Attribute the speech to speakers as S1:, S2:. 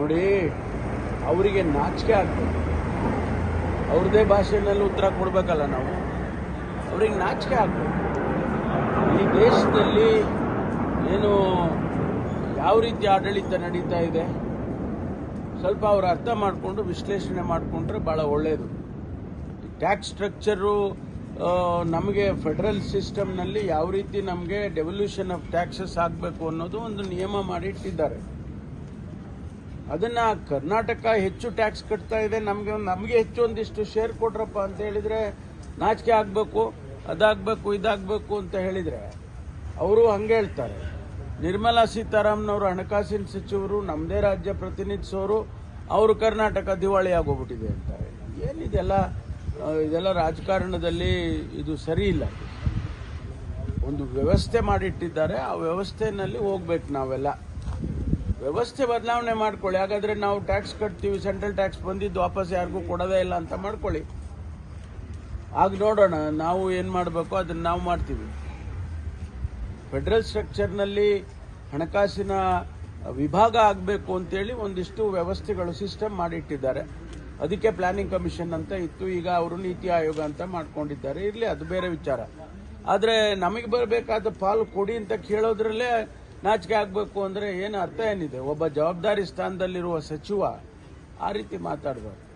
S1: ನೋಡಿ, ಅವರಿಗೆ ನಾಚಿಕೆ ಆಗ್ತದೆ ಅವ್ರದ್ದೇ ಭಾಷೆನಲ್ಲಿ ಉತ್ತರ ಕೊಡಬೇಕಲ್ಲ ನಾವು. ಅವ್ರಿಗೆ ನಾಚಿಕೆ ಆಗ್ತದೆ ಈ ದೇಶದಲ್ಲಿ ಏನು ಯಾವ ರೀತಿ ಆಡಳಿತ ನಡೀತಾ ಇದೆ, ಸ್ವಲ್ಪ ಅವರು ಅರ್ಥ ಮಾಡಿಕೊಂಡು, ವಿಶ್ಲೇಷಣೆ ಮಾಡಿಕೊಂಡ್ರೆ ಭಾಳ ಒಳ್ಳೆಯದು ಟ್ಯಾಕ್ಸ್ ಸ್ಟ್ರಕ್ಚರು ನಮಗೆ ಫೆಡರಲ್ ಸಿಸ್ಟಮ್ನಲ್ಲಿ ಯಾವ ರೀತಿ ನಮಗೆ ಡೆವಲ್ಯೂಷನ್ ಆಫ್ ಟ್ಯಾಕ್ಸಸ್ ಆಗಬೇಕು ಅನ್ನೋದು ಒಂದು ನಿಯಮ ಮಾಡಿಟ್ಟಿದ್ದಾರೆ ಅದನ್ನ ಕರ್ನಾಟಕ ಹೆಚ್ಚು ಟ್ಯಾಕ್ಸ್ ಕಟ್ತಾ ಇದೆ. ನಮಗೆ ನಮಗೆ ಹೆಚ್ಚು ಒಂದಿಷ್ಟು ಶೇರ್ ಕೊಡ್ರಪ್ಪ ಅಂತ ಹೇಳಿದ್ರೆ ನಾಚಿಕೆ ಆಗಬೇಕು, ಅದಾಗಬೇಕು, ಇದಾಗಬೇಕು ಅಂತ ಹೇಳಿದ್ರೆ ಅವರು ಹಂಗೆ ಹೇಳ್ತಾರೆ. ನಿರ್ಮಲಾ ಸೀತಾರಾಮನ್ ಹಣಕಾಸಿನ ಸಚಿವರು ನಮ್ಮದೇ ರಾಜ್ಯ ಪ್ರತಿನಿಧಿಸೋರು, ಅವರು ಕರ್ನಾಟಕ ದಿವಾಳಿ ಆಗೋಗ್ಬಿಟ್ಟಿದೆ ಅಂತಾರೆ ಏನಿದೆಲ್ಲ ಇದೆಲ್ಲ ರಾಜಕಾರಣದಲ್ಲಿ ಇದು ಸರಿ ಇಲ್ಲ. ಒಂದು ವ್ಯವಸ್ಥೆ ಮಾಡಿಟ್ಟಿದ್ದಾರೆ. ಆ ವ್ಯವಸ್ಥೆಯಲ್ಲಿ ಹೋಗ್ಬೇಕು ನಾವೆಲ್ಲ. ವ್ಯವಸ್ಥೆ ಬದಲಾವಣೆ ಮಾಡ್ಕೊಳ್ಳಿ. ಹಾಗಾದ್ರೆ ನಾವು ಟ್ಯಾಕ್ಸ್ ಕಟ್ತೀವಿ ಸೆಂಟ್ರಲ್ ಟ್ಯಾಕ್ಸ್ ಬಂದಿದ್ದು ವಾಪಸ್ ಯಾರಿಗೂ ಕೊಡೋದೇ ಇಲ್ಲ ಅಂತ ಮಾಡ್ಕೊಳ್ಳಿ. ಆಗ ನೋಡೋಣ, ನಾವು ಏನು ಮಾಡಬೇಕು, ಅದನ್ನ ನಾವು ಮಾಡ್ತೀವಿ. ಫೆಡರಲ್ ಸ್ಟ್ರಕ್ಚರ್ನಲ್ಲಿ ಹಣಕಾಸಿನ ವಿಭಾಗ ಆಗಬೇಕು ಅಂತೇಳಿ ಒಂದಿಷ್ಟು ವ್ಯವಸ್ಥೆಗಳು ಸಿಸ್ಟಮ್ ಮಾಡಿಟ್ಟಿದ್ದಾರೆ. ಅದಕ್ಕೆ ಪ್ಲಾನಿಂಗ್ ಕಮಿಷನ್ ಅಂತ ಇತ್ತು. ಈಗ ಅವರು ನೀತಿ ಆಯೋಗ ಅಂತ ಮಾಡ್ಕೊಂಡಿದ್ದಾರೆ. ಇರಲಿ, ಅದು ಬೇರೆ ವಿಚಾರ. ಆದರೆ ನಮಗೆ ಬರಬೇಕಾದ ಪಾಲು ಕೊಡಿ ಅಂತ ಕೇಳೋದ್ರಲ್ಲೇ ನಾಚಿಕೆ ಆಗಬೇಕು ಅಂದರೆ ಏನು ಅರ್ಥ ಏನಿದೆ? ಒಬ್ಬ ಜವಾಬ್ದಾರಿ ಸ್ಥಾನದಲ್ಲಿರುವ ಸಚಿವ ಆ ರೀತಿ ಮಾತಾಡಬಾರ್ದು.